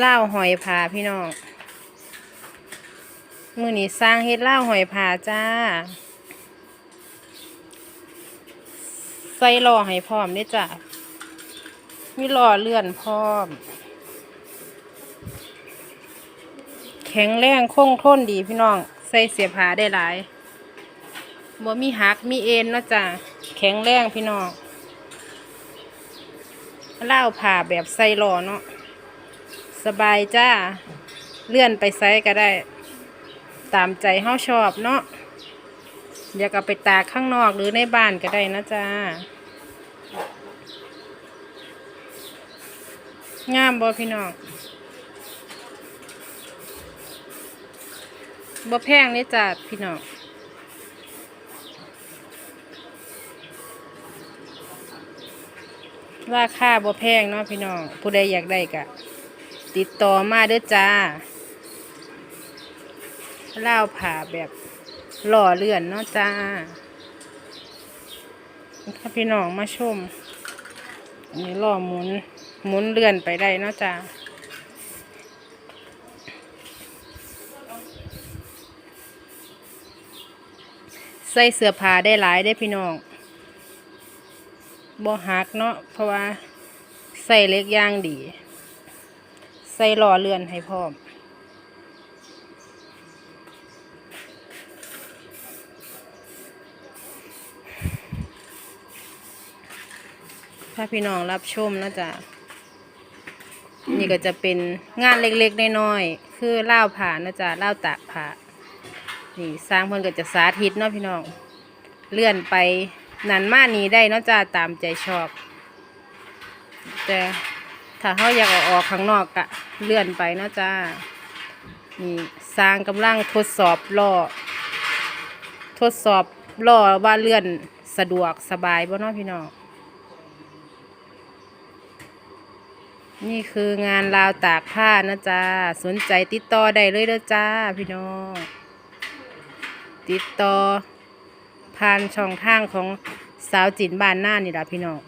เล่าหอยผาพี่น้องมือนี้สร้างเฮ็ดเล่าหอยผาจ้า ใส่หล่อให้พร้อมเด้จ้ะมีหล่อเลื่อนพร้อม แข็งแรงคงทนดีพี่น้อง ใส่เสียผาได้หลายบ่มีหักมีเอ็นเนาะจ้ะแข็งแรงพี่น้องเล่าผ่าแบบใส่หล่อเนาะ สบายจ้า เลื่อนไปไซก็ได้ ตามใจเฮาชอบเนาะอยากเอาไปตากข้างนอกหรือในบ้านก็ได้นะจ้างามบ่พี่น้องบ่แพงนี่จ้าพี่น้องราคาบ่แพงเนาะพี่น้องผู้ใดอยากได้ก็ ติดต่อมาเด้อจ้าเล่าผ่าแบบหล่อเลื่อนเนาะจ้าถ้าพี่น้องมาชมอันนี่ล่อหมุนหมุนเลื่อนไปได้เนาะจ้าใส่เสื้อผ้าได้หลายได้พี่น้องบ่หักเนาะเพราะว่าใส่เล็กย่างดี ส่หล่อเลื่อนให้พร้อม ถ้าพี่น้องรับชมนะจ๊ะนี่ก็จะเป็นงานเล็กๆน้อยๆคือเล่าผ่านะจ๊ะล่าตากผ่านี่สร้างเพิ่นก็จะสาธิตเนาะพี่น้อง เลื่อนไปนันมานี้ได้เนาะจ้าตามใจชอบ แต่ ถ้าเขาอยากเอาออกข้างนอกกะเลื่อนไปนะจ้านี่สร้างกำลังทดสอบล่อทดสอบล่อว่าเลื่อนสะดวกสบายบ่เนาะพี่น้องนี่คืองานราวตากผ้านะจ๊ะสนใจติดต่อได้เลยเด้อจ้าพี่น้องติดต่อผ่านช่องทางของสาวจินบ้านหน้านี่ละพี่น้อง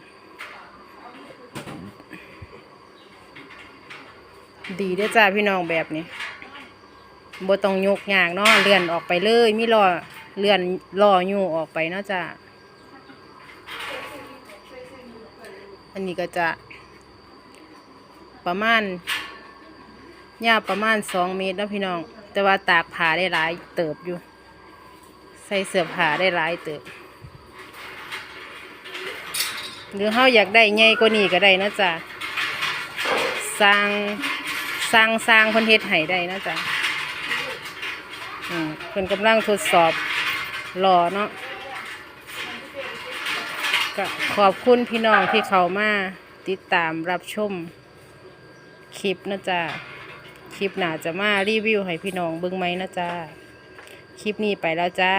ดีเด้จ้าพี่น้องแบบนี้บต้องยกยากเนาะเลื่อนออกไปเลยมีล้อเลื่อนล้ออยู่ออกไปเนาะจ้าอันนี้ก็จะประมาณยาวประมาณสองเมตรนะพี่น้อง แต่ว่าตากผ้าได้หลายเติบอยู่ ใส่เสื้อผ้าได้หลายเติบ หรือเฮาอยากได้ใหญ่กว่านี้ก็ได้นะจ๊ะสร้าง สร้างสร้างเพิ่นเฮ็ดให้ได้นะจ๊ะอืมเพิ่นกำลังทดสอบรอเนาะก็ขอบคุณพี่น้องที่เข้ามาติดตามรับชมคลิปนะจ๊ะคลิปหนาจะมารีวิวให้พี่น้องเบิ่งไหมนะจ๊ะคลิปนี้ไปแล้วจ้า